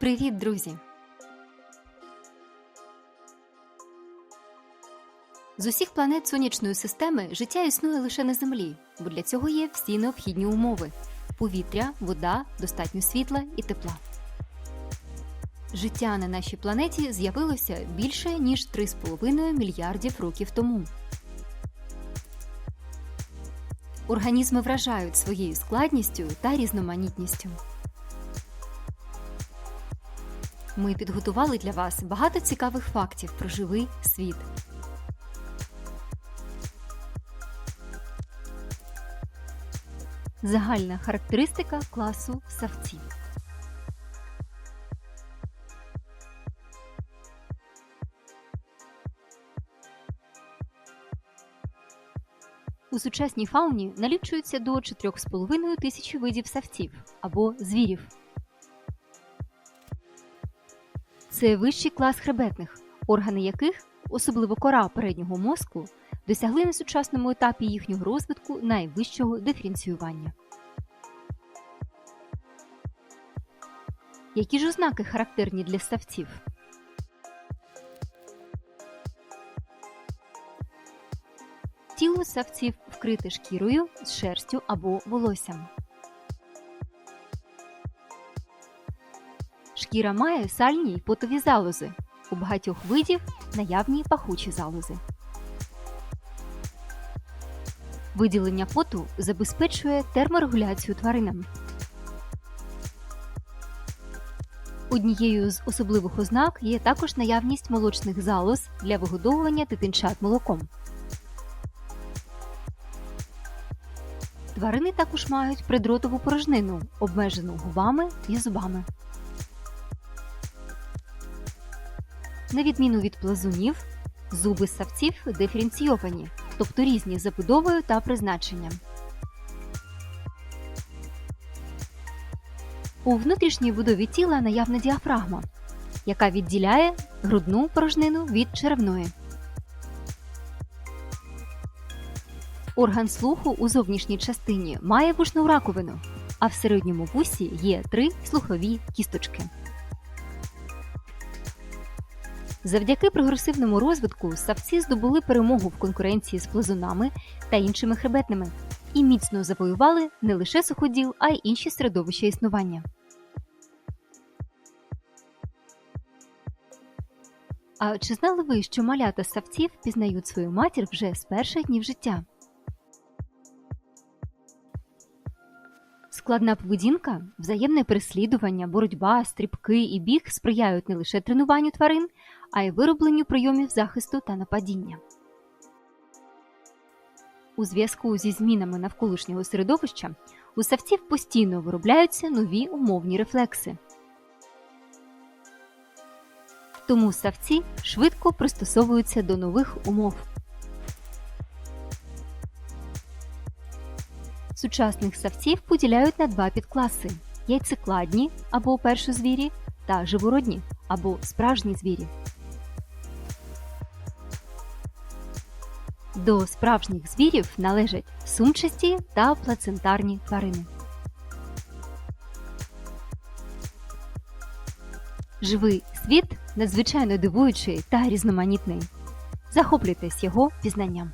Привіт, друзі! З усіх планет сонячної системи життя існує лише на Землі, бо для цього є всі необхідні умови: повітря, вода, достатньо світла і тепла. Життя на нашій планеті з'явилося більше ніж 3,5 мільярдів років тому. Організми вражають своєю складністю та різноманітністю. Ми підготували для вас багато цікавих фактів про живий світ. Загальна характеристика класу савців. У сучасній фауні налічується до 4,5 тисячі видів савців або звірів. Це вищий клас хребетних, органи яких, особливо кора переднього мозку, досягли на сучасному етапі їхнього розвитку найвищого диференціювання. Які ж ознаки характерні для ставців? Тіло ставців вкрите шкірою з шерстю або волоссям. Шкіра має сальні й потові залози. У багатьох видів наявні пахучі залози. Виділення поту забезпечує терморегуляцію тваринам. Однією з особливих ознак є також наявність молочних залоз для вигодовування дитинчат молоком. Тварини також мають придротову порожнину, обмежену губами і зубами. На відміну від плазунів, зуби ссавців диференційовані, тобто різні забудовою та призначенням. У внутрішній будові тіла наявна діафрагма, яка відділяє грудну порожнину від черевної. Орган слуху у зовнішній частині має вушну раковину, а в середньому вусі є три слухові кісточки. Завдяки прогресивному розвитку савці здобули перемогу в конкуренції з плазунами та іншими хребетними і міцно завоювали не лише суходіл, а й інші середовища існування. А чи знали ви, що малята савців пізнають свою матір вже з перших днів життя? Складна поведінка, взаємне переслідування, боротьба, стрибки і біг сприяють не лише тренуванню тварин, а й виробленню прийомів захисту та нападіння. У зв'язку зі змінами навколишнього середовища у савців постійно виробляються нові умовні рефлекси. Тому савці швидко пристосовуються до нових умов. Сучасних савців поділяють на два підкласи: яйцекладні або першозвірі та живородні або справжні звірі. До справжніх звірів належать сумчасті та плацентарні тварини. Живий світ надзвичайно дивуючий та різноманітний. Захоплюйтесь його пізнанням.